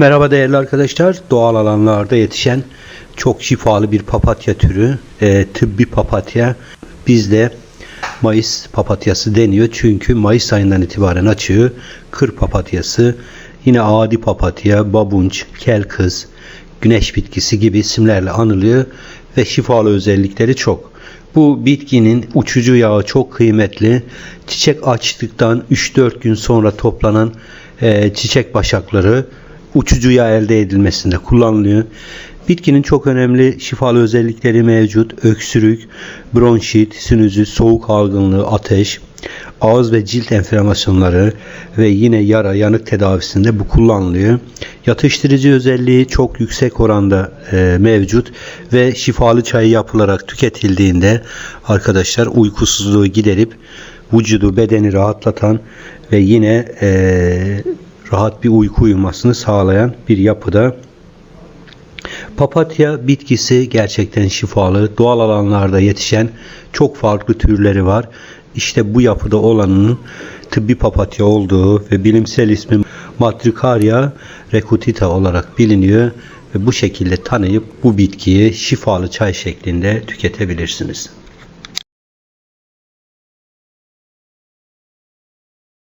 Merhaba değerli arkadaşlar. Doğal alanlarda yetişen çok şifalı bir papatya türü. e, tıbbi papatya. Bizde Mayıs papatyası deniyor. Çünkü Mayıs ayından itibaren açıyor. Kır papatyası, yine adi papatya, babunç, kel kız, güneş bitkisi gibi isimlerle anılıyor ve şifalı özellikleri çok. Bu bitkinin uçucu yağı çok kıymetli. Çiçek açtıktan 3-4 gün sonra toplanan e, çiçek başakları uçucu yağ elde edilmesinde kullanılıyor. Bitkinin çok önemli şifalı özellikleri mevcut. Öksürük, bronşit, sinüzit, soğuk algınlığı, ateş, ağız ve cilt enflamasyonları ve yine yara, yanık tedavisinde bu kullanılıyor. Yatıştırıcı özelliği çok yüksek oranda e, mevcut ve şifalı çay yapılarak tüketildiğinde arkadaşlar uykusuzluğu giderip vücudu, bedeni rahatlatan ve yine e, rahat bir uyku uyumasını sağlayan bir yapıda. Papatya bitkisi gerçekten şifalı. Doğal alanlarda yetişen çok farklı türleri var. İşte bu yapıda olanın tıbbi papatya olduğu ve bilimsel ismi Matricaria recutita olarak biliniyor ve bu şekilde tanıyıp bu bitkiyi şifalı çay şeklinde tüketebilirsiniz.